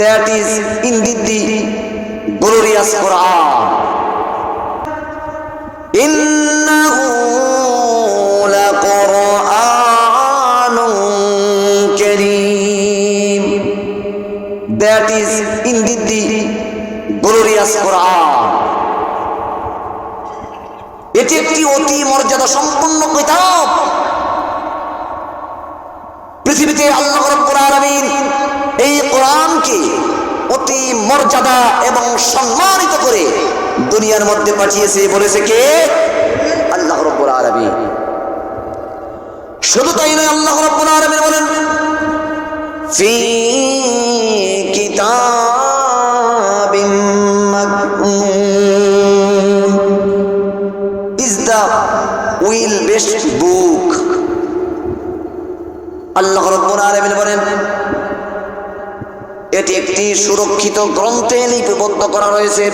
that is indeed the glorious Quran. إنه لقرآن كريم that is indeed the glorious Quran. এটি একটি অতি মর্যাদা সম্পন্ন কিতাব অতি মর্যাদা এবং সম্মানিত করে দুনিয়ার মধ্যে পাঠিয়েছে, বলেছে কে? আল্লাহ রব্বুল আলামিন। শুধু তাই নয়, আল্লাহ রব্বুল আলামিন বলেন, ফি কিতাবিম মাকনুন। Is the will best book আল্লাহ রব্বুল আলামিন বলেন এটি একটি সুরক্ষিত গ্রন্থে লিপিবদ্ধ করা রয়েছে।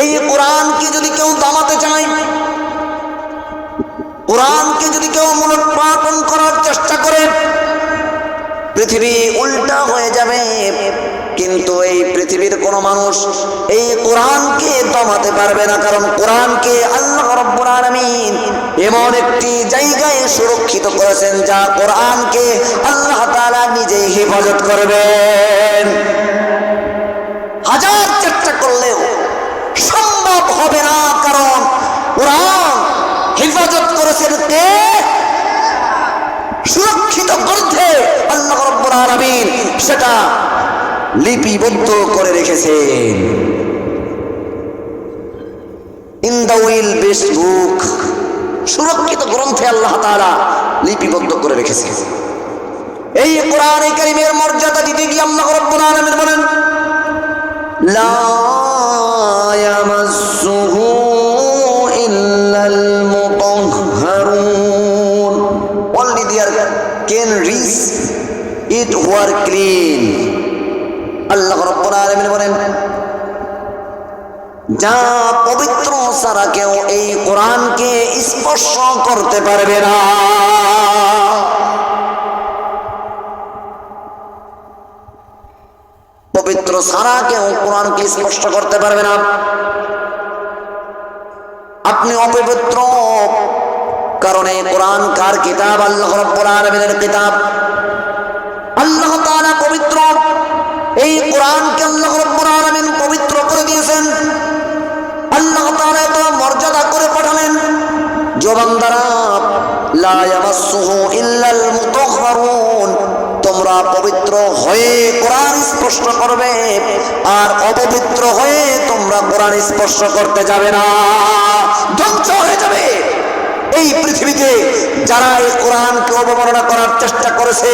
এই কোরআনকে যদি কেউ দামাতে চায়, কোরআনকে যদি কেউ মূলোৎপাটন করার চেষ্টা করে, পৃথিবী উল্টা কিন্তু এই পৃথিবীর কোন মানুষ এই কোরআনকে দমাতে পারবে না, কারণ কোরআনকে আল্লাহ রব্বুল আলামিন এমন একটি জায়গায় সুরক্ষিত করেছেন যা কোরআনকে আল্লাহ তাআলা নিজেই হেফাজত করবেন। হাজার চেষ্টা করলেও সম্ভব হবে না, কারণ কোরআন হেফাজত করেছেন কে সুরক্ষিত গ্রন্থে আল্লাহ রব্বুল আলামিন সেটা লিপিবদ্ধ করে রেখেছেন। In the will best book সুরক্ষিত গ্রন্থে আল্লাহ তাআলা লিপিবদ্ধ করে রেখেছেন। এই কোরআন কারিমের মর্যাদা দিতে গিয়ে আল্লাহ রব্বুল আলামিন বলেন only there can reach it who are clean আল্লাহ রব্বুল আলামিন বলেন, যা পবিত্র সারা কেউ এই কোরআনকে স্পর্শ করতে পারবে না। পবিত্র সারা কেউ কোরআনকে স্পষ্ট করতে পারবে না। আপনি অপবিত্র, কারণে কোরআন কার কিতাব? আল্লাহ রব্বুল আলামিনের কিতাব আল্লাহ তাআলা পবিত্র এই কোরআনকে আল্লাহ রব্বুল আলামিন পবিত্র করে দিয়েছেন আল্লাহ তাআলা এত মর্যাদা করে পাঠালেন জবানদারা লা তোমরা পবিত্র হয়ে কোরআন স্পর্শ করবে, আর অপবিত্র হয়ে তোমরা কোরআন স্পর্শ করতে যাবে না। ধ্বংস হয়ে যাবে। এই পৃথিবীতে যারা এই কোরআনকে অবমাননা করার চেষ্টা করেছে,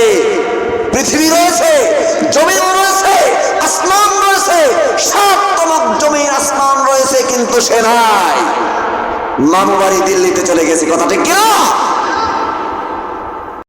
পৃথিবী রয়েছে, জমিন রয়েছে, আসমান রয়েছে সাততমক জমিন আসমান রয়েছে, কিন্তু সে নাই। মামু বাড়ি দিল্লিতে চলে গেছে। কথা ঠিক কিনা?